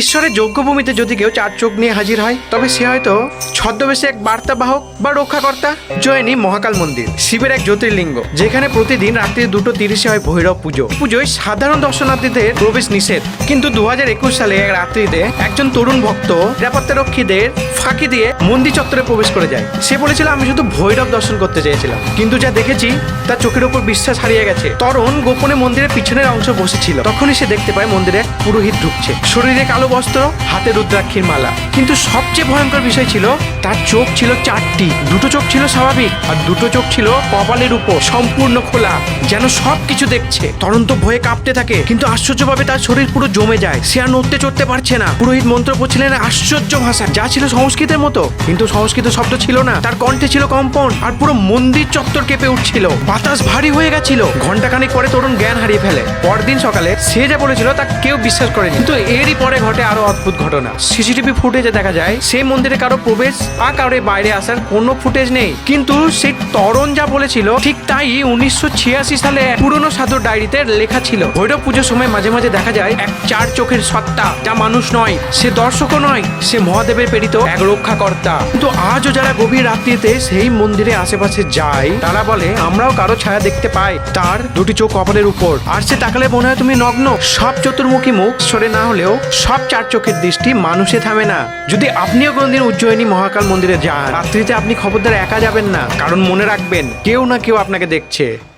ঈশ্বরের যজ্ঞভূমিতে যদি কেউ চার চোখ নিয়ে হাজির হয়, তবে সে হয়তো ছদ্মবেশে এক বার্তাবাহক বা রক্ষাকর্তা জয়নী মহাকাল মন্দির, শিবের এক জ্যোতির্লিঙ্গ, যেখানে প্রতিদিন রাত্রি দুটো তিরিশে হয় ভৈরব পুজো। পুজোয় সাধারণ দর্শনার্থীদের প্রবেশ নিষেধ। কিন্তু দু হাজার একুশ সালে এক রাত্রিতে একজন তরুণ ভক্ত নিরাপত্তারক্ষীদের ফাঁকি দিয়ে মন্দির চত্বরে প্রবেশ করে যায়। সে বলেছিল, আমি শুধু ভৈরব দর্শন করতে চেয়েছিলাম, কিন্তু যা দেখেছি তার চোখের ওপর বিশ্বাস হারিয়ে গেছে। তরুণ গোপনে মন্দিরের পিছনের অংশ বসেছিল। তখনই সে দেখতে পায় মন্দিরে এক পুরোহিত ঢুকছে। শরীরে কালো বস্ত্র, হাতে রুদ্রাক্ষীর মালা। কিন্তু সবচেয়ে ভয়ঙ্কর বিষয় ছিল, তার চোখ ছিল চারটি। দুটো চোখ ছিল স্বাভাবিক আর দুটো চোখ ছিল কপালের উপর, সম্পূর্ণ খোলা, যেন সব কিছু দেখছে। তরুণ তো ভয়ে কাঁপতে থাকে, কিন্তু আশ্চর্যভাবে তার শরীর পুরো জমে যায়। সে আর নড়তে চড়তে পারছে না। পুরোহিত মন্ত্র পড়ছিলেন আশ্চর্য ভাষা যা ছিল সংস্কৃতের মতো, কিন্তু সংস্কৃত শব্দ ছিল না। তার কণ্ঠে ছিল কম্পন আর পুরো মন্দির চত্বর কেঁপে উঠছিল। বাতাস ভারী হয়ে গেছিল। ঘন্টাখানেক পরে তরুণ জ্ঞান হারিয়ে ফেলে। পরদিন সকালে সে যা বলেছিল তা কেউ বিশ্বাস করেনি। কিন্তু এরই পরে ঘটে আরও অদ্ভুত ঘটনা। সিসিটিভি ফুটেজে দেখা যায়, সেই মন্দিরে কারও প্রবেশ বা কারও বাইরে আসার কোনো ফুটেজ নেই। কিন্তু সেই তরণ যা বলেছিল, ঠিক তাই উনিশশো ছিয়াশি সালে পুরনো সাধুর ডায়েরিতে লেখা ছিল, ভৈরব পুজোর সময় মাঝে মাঝে দেখা যায় এক চার চোখের সত্তা, যা মানুষ নয়, সে দর্শকও নয়, সে মহাদেবের প্রেরিত এক রক্ষাকর্তা। কিন্তু আজও যারা গভীর রাত্রিতে সেই মন্দিরে আশেপাশে যায়, তারা বলে, আমরাও কারও ছায়া দেখতে পাই, তার দুটি চোখ কপালের উপর। আর সে তাকালে মনে হয় তুমি নগ্ন। সব চতুর্মুখী মুখ সরে না হলেও সব চার চোখের দৃষ্টি মানুষে থামে না। যদি আপনিও কোনোদিন উজ্জয়িনী মহাকাল মন্দিরে যান, রাত্রিতে আপনি খবরদার একা যাবেন না। কারণ মনে রাখবেন, কেউ না কেউ আপনাকে দেখছে।